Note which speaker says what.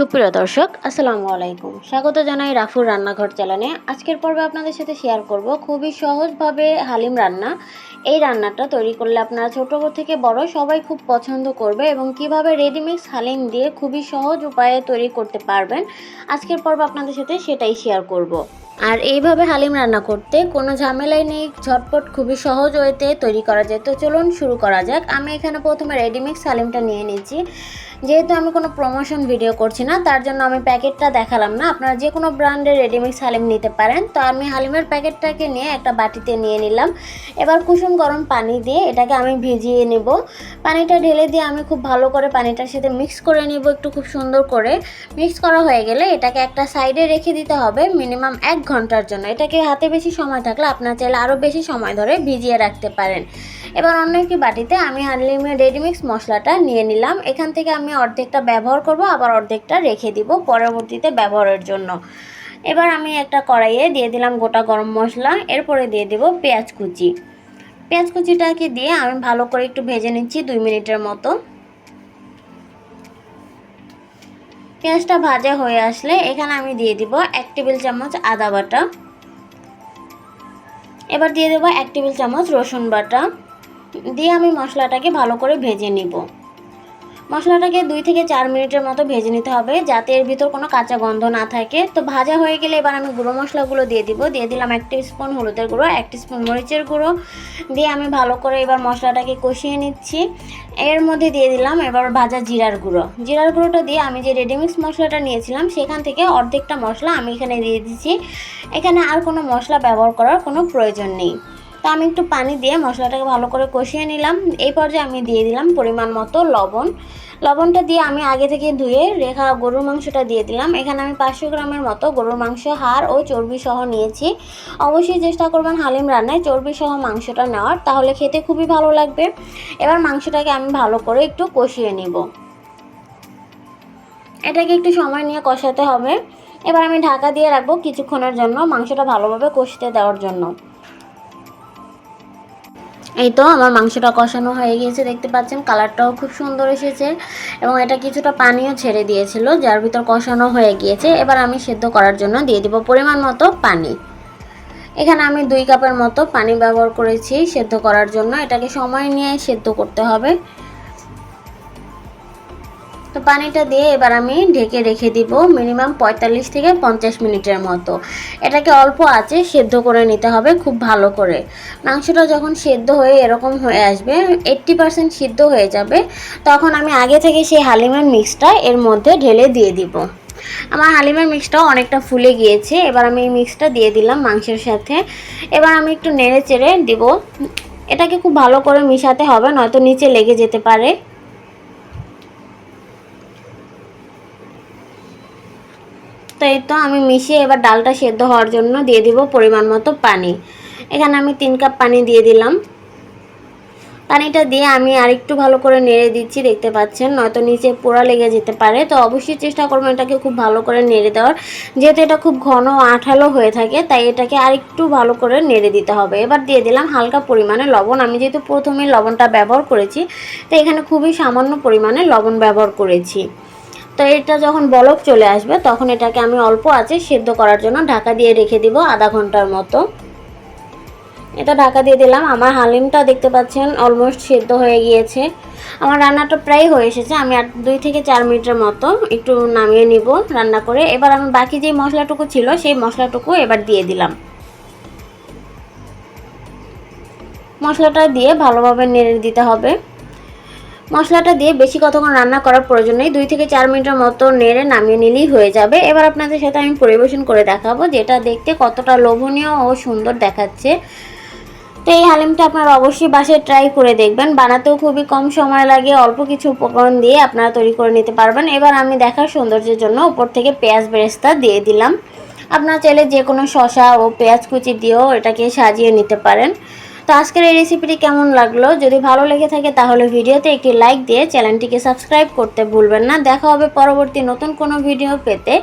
Speaker 1: সুপ্রিয় দর্শক, আসসালামু আলাইকুম। স্বাগত জানাই রাফুর রান্নাঘর চ্যানেলে। আজকের পর্বে আপনাদের সাথে শেয়ার করব খুবই সহজভাবে হালিম রান্না। এই রান্নাটা তৈরি করলে আপনারা ছোট থেকে বড় সবাই খুব পছন্দ করবে এবং কীভাবে রেডিমিক্স হালিম দিয়ে খুবই সহজ উপায়ে তৈরি করতে পারবেন, আজকের পর্বে আপনাদের সাথে সেটাই শেয়ার করব। আর এইভাবে হালিম রান্না করতে কোনো ঝামেলাই নেই, ঝটপট খুবই সহজ ওয়েতে তৈরি করা যায়। তো চলুন শুরু করা যাক। আমি এখানে প্রথমে রেডিমিক্স হালিমটা নিয়ে নিচ্ছি। যেহেতু আমি কোনো প্রমোশন ভিডিও করছি না, তার জন্য আমি প্যাকেটটা দেখালাম না। আপনারা যে কোনো ব্র্যান্ডের রেডিমিক্স হালিম নিতে পারেন। তো আমি হালিমের প্যাকেটটাকে নিয়ে একটা বাটিতে নিয়ে নিলাম। এবার কুসুম গরম পানি দিয়ে এটাকে আমি ভিজিয়ে নেব। পানিটা ঢেলে দিয়ে আমি খুব ভালো করে পানিটার সাথে মিক্স করে নিব একটু খুব সুন্দর করে। মিক্স করা হয়ে গেলে এটাকে একটা সাইডে রেখে দিতে হবে মিনিমাম এক ঘণ্টার জন্য। এটাকে হাতে বেশি সময় থাকলে আপনার চাইলে আরও বেশি সময় ধরে ভিজিয়ে রাখতে পারেন। এবার অন্য একটি বাটিতে আমি হালিমের রেডিমিক্স মশলাটা নিয়ে নিলাম। এখান থেকে আমি অর্ধেকটা ব্যবহার করব, আবার অর্ধেকটা রেখে দিব পরবর্তীতে ব্যবহারের জন্য। এবার আমি একটা কড়াইয়ে দিয়ে দিলাম গোটা গরম মশলা, এরপরে দিয়ে দেব পেঁয়াজ কুচি। পেঁয়াজ কুচিটাকে দিয়ে আমি ভালো করে একটু ভেজে নিচ্ছি দুই মিনিটের মতো। পেঁয়াজটা ভাজা হয়ে আসলে এখানে আমি দিয়ে দিব এক টেবিল চামচ আদা বাটা। এবার দিয়ে দেবো এক টেবিল চামচ রসুন বাটা। দিয়ে আমি মশলাটাকে ভালো করে ভেজে নিব। মশলাটাকে দুই থেকে চার মিনিটের মতো ভেজে নিতে হবে যাতে এর ভিতর কোনো কাঁচা গন্ধ না থাকে। তো ভাজা হয়ে গেলে এবার আমি গুঁড়ো মশলাগুলো দিয়ে দিব। দিয়ে দিলাম এক স্পুন হলুদের গুঁড়ো, এক স্পুন মরিচের গুঁড়ো। দিয়ে আমি ভালো করে এবার মশলাটাকে কষিয়ে নিচ্ছি। এর মধ্যে দিয়ে দিলাম এবার ভাজা জিরার গুঁড়ো। জিরার গুঁড়োটা দিয়ে আমি যে রেডিমিক্স মশলাটা নিয়েছিলাম সেখান থেকে অর্ধেকটা মশলা আমি এখানে দিয়ে দিচ্ছি। এখানে আর কোনো মশলা ব্যবহার করার কোনো প্রয়োজন নেই। তো আমি একটু পানি দিয়ে মশলাটাকে ভালো করে কষিয়ে নিলাম। এই পর্যায়ে আমি দিয়ে দিলাম পরিমাণ মতো লবণ। লবণটা দিয়ে আমি আগে থেকে ধুয়ে রেখা গরুর মাংসটা দিয়ে দিলাম। এখানে আমি পাঁচশো গ্রামের মতো গরুর মাংস, হাড় ও চর্বি সহ নিয়েছি। অবশ্যই চেষ্টা করবেন হালিম রান্নায় চর্বি সহ মাংসটা নেওয়ার, তাহলে খেতে খুবই ভালো লাগবে। এবার মাংসটাকে আমি ভালো করে একটু কষিয়ে নিব। এটাকে একটু সময় নিয়ে কষাতে হবে। এবার আমি ঢাকা দিয়ে রাখব কিছুক্ষণের জন্য মাংসটা ভালোভাবে কষতে দেওয়ার জন্য। এই তো আমার মাংসটা কষানো হয়ে গিয়েছে, দেখতে পাচ্ছেন কালারটাও খুব সুন্দর এসেছে এবং এটা কিছুটা পানিও ছেড়ে দিয়েছিল, যার ভিতর কষানো হয়ে গিয়েছে। এবার আমি সেদ্ধ করার জন্য দিয়ে দিব পরিমাণ মতো পানি। এখানে আমি দুই কাপের মতো পানি ব্যবহার করেছি সেদ্ধ করার জন্য, এটাকে সময় নিয়ে সেদ্ধ করতে হবে। তো পানিটা দিয়ে এবার আমি ঢেকে রেখে দিব মিনিমাম পঁয়তাল্লিশ থেকে পঞ্চাশ মিনিটের মতো। এটাকে অল্প আছে সেদ্ধ করে নিতে হবে খুব ভালো করে। মাংসটা যখন সেদ্ধ হয়ে এরকম হয়ে আসবে এইট্টি পারসেন্ট সিদ্ধ হয়ে যাবে, তখন আমি আগে থেকে সেই হালিমের মিক্সটা এর মধ্যে ঢেলে দিয়ে দিব। আমার হালিমের মিক্সটাও অনেকটা ফুলে গিয়েছে, এবার আমি এই মিক্সটা দিয়ে দিলাম মাংসের সাথে। এবার আমি একটু নেড়ে চেড়ে দিব। এটাকে খুব ভালো করে মিশাতে হবে, নয়তো নিচে লেগে যেতে পারে। তো এই তো আমি মিশিয়ে এবার ডালটা সেদ্ধ হওয়ার জন্য দিয়ে দিব পরিমাণ মতো পানি। এখানে আমি তিন কাপ পানি দিয়ে দিলাম। পানিটা দিয়ে আমি আরেকটু ভালো করে নেড়ে দিচ্ছি, দেখতে পাচ্ছেন? নয়তো নিচে পোড়া লেগে যেতে পারে। তো অবশ্যই চেষ্টা করব এটাকে খুব ভালো করে নেড়ে দেওয়ার। যেহেতু এটা খুব ঘন আঠালো হয়ে থাকে, তাই এটাকে আরেকটু ভালো করে নেড়ে দিতে হবে। এবার দিয়ে দিলাম হালকা পরিমাণে লবণ। আমি যেহেতু প্রথমে লবণটা ব্যবহার করেছি, তো এখানে খুবই সামান্য পরিমাণে লবণ ব্যবহার করেছি। তো এটা যখন বলক চলে আসবে, তখন এটাকে আমি অল্প আছে সেদ্ধ করার জন্য ঢাকা দিয়ে রেখে দিব আধা ঘণ্টার মতো। এটা ঢাকা দিয়ে দিলাম। আমার হালিমটা দেখতে পাচ্ছেন অলমোস্ট সেদ্ধ হয়ে গিয়েছে। আমার রান্নাটা প্রায় হয়ে এসেছে। আমি আর দুই থেকে চার মিনিটের মতো একটু নামিয়ে নিব রান্না করে। এবার আমি বাকি যে মশলাটুকু ছিল, সেই মশলাটুকু এবার দিয়ে দিলাম। মশলাটা দিয়ে ভালোভাবে নেড়ে দিতে হবে। মশলাটা দিয়ে বেশি কতক্ষণ রান্না করার প্রয়োজন নেই। দুই থেকে চার মিনিটের মতো নেড়ে নামিয়ে নিলেই হয়ে যাবে। এবার আপনাদের সাথে আমি পরিবেশন করে দেখাবো যেটা দেখতে কতটা লোভনীয় ও সুন্দর দেখাচ্ছে। তো এই হালিমটা আপনারা অবশ্যই বাসায় ট্রাই করে দেখবেন। বানাতেও খুবই কম সময় লাগে, অল্প কিছু উপকরণ দিয়ে আপনারা তৈরি করে নিতে পারবেন। এবার আমি দেখার সৌন্দর্যের জন্য উপর থেকে পেঁয়াজ বেরেস্তা দিয়ে দিলাম। আপনারা চাইলে যে কোনো শশা ও পেঁয়াজ কুচি দিয়েও এটাকে সাজিয়ে নিতে পারেন। তো আজকের এই রেসিপিটি কেমন লাগল? যদি ভালো লেগে থাকে তাহলে ভিডিওতে একটি লাইক দিয়ে চ্যানেলটিকে সাবস্ক্রাইব করতে ভুলবেন না। দেখা হবে পরবর্তী নতুন কোনো ভিডিও পেতে।